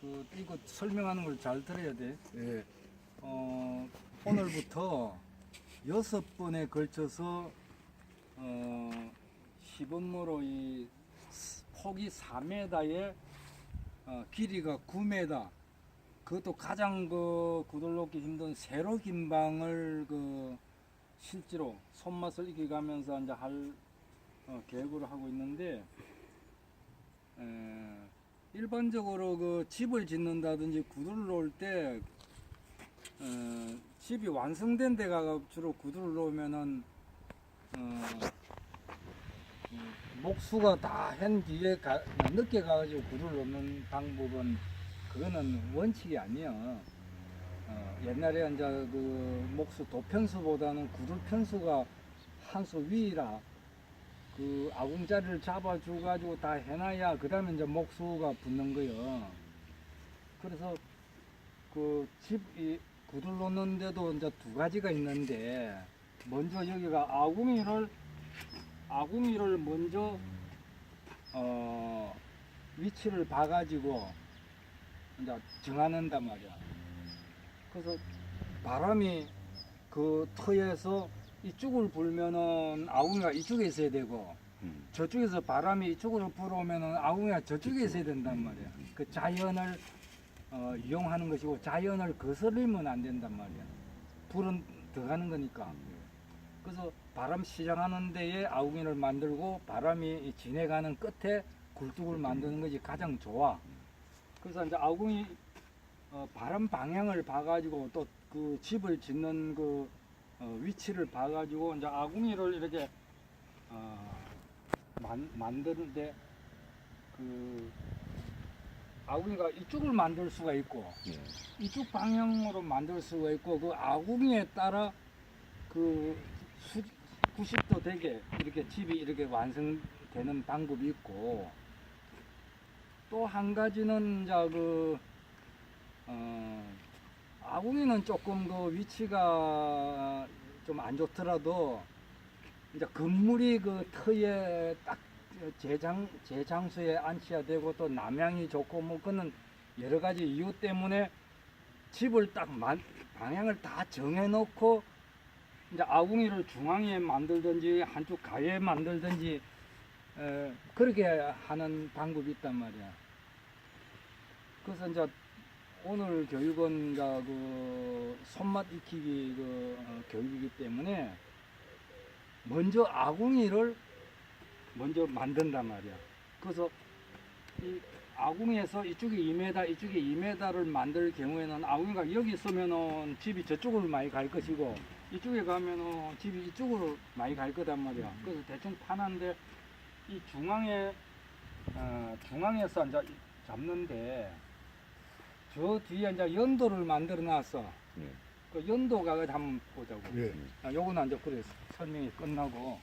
그 이거 설명하는 걸 잘 들어야 돼. 예. 어, 오늘부터 여섯 번에 걸쳐서 어, 시범으로 이 스- 폭이 4m에 어, 길이가 9m 그것도 가장 그 구들놓기 힘든 세로 긴 방을 그 실제로 손맛을 익혀가면서 이제 할 어, 계획으로 하고 있는데 에, 일반적으로 그 집을 짓는다든지 구두를 놓을 때 어, 집이 완성된 데가 주로 구두를 놓으면은 어, 음, 목수가 다 한 뒤에 가, 늦게 가가지고 구두를 놓는 방법은 그거는 원칙이 아니야. 어, 옛날에 이제 그 목수 도편수보다는 구두 편수가 한 수 위라 그 아궁자리를 잡아줘 가지고 다 해놔야 그 다음에 이제 목수가 붙는 거요. 그래서 그 집 이 구들 놓는데도 이제 두 가지가 있는데 먼저 여기가 아궁이를 아궁이를 먼저 어 위치를 봐가지고 이제 정하는단 말이야. 그래서 바람이 그 터에서 이쪽을 불면은 아궁이가 이쪽에 있어야 되고 음. 저쪽에서 바람이 이쪽으로 불어오면은 아궁이가 저쪽에 있어야 된단 말이야. 그 자연을 어, 이용하는 것이고 자연을 거슬리면 안 된단 말이야. 불은 들어가는 거니까. 그래서 바람 시작하는 데에 아궁이를 만들고 바람이 지내가는 끝에 굴뚝을 만드는 것이 가장 좋아. 그래서 이제 아궁이 어, 바람 방향을 봐가지고 또 그 집을 짓는 그 어, 위치를 봐가지고 이제 아궁이를 이렇게 어, 만, 만드는데 그 아궁이가 이쪽을 만들 수가 있고 예. 이쪽 방향으로 만들 수가 있고 그 아궁이에 따라 그 수, 90도 되게 이렇게 집이 이렇게 완성되는 방법이 있고 또 한 가지는 이제 그 어, 아궁이는 조금 그 위치가 좀 안 좋더라도 이제 건물이 그 터에 딱 재장 재장소에 앉혀야 되고 또 남향이 좋고 뭐 그는 여러 가지 이유 때문에 집을 딱 만, 방향을 다 정해 놓고 이제 아궁이를 중앙에 만들든지 한쪽 가에 만들든지 에, 그렇게 하는 방법이 있단 말이야. 그래서 이제 오늘 이제 그 손맛 익히기 그 어, 교육이기 때문에 먼저 아궁이를 먼저 만든단 말이야. 그래서 이 아궁에서 이쪽에 2m, 이쪽에 2m를 만들 경우에는 아궁이가 여기 있으면은 집이 저쪽으로 많이 갈 것이고 이쪽에 가면은 집이 이쪽으로 많이 갈 거단 말이야. 그래서 대충 파는데 이 중앙에 어, 중앙에서 이제 잡는데 저 뒤에 이제 연도를 만들어 놨어. 예. 그 연도가 한번 보자고. 예. 아, 요거는 이제 그래 설명이 끝나고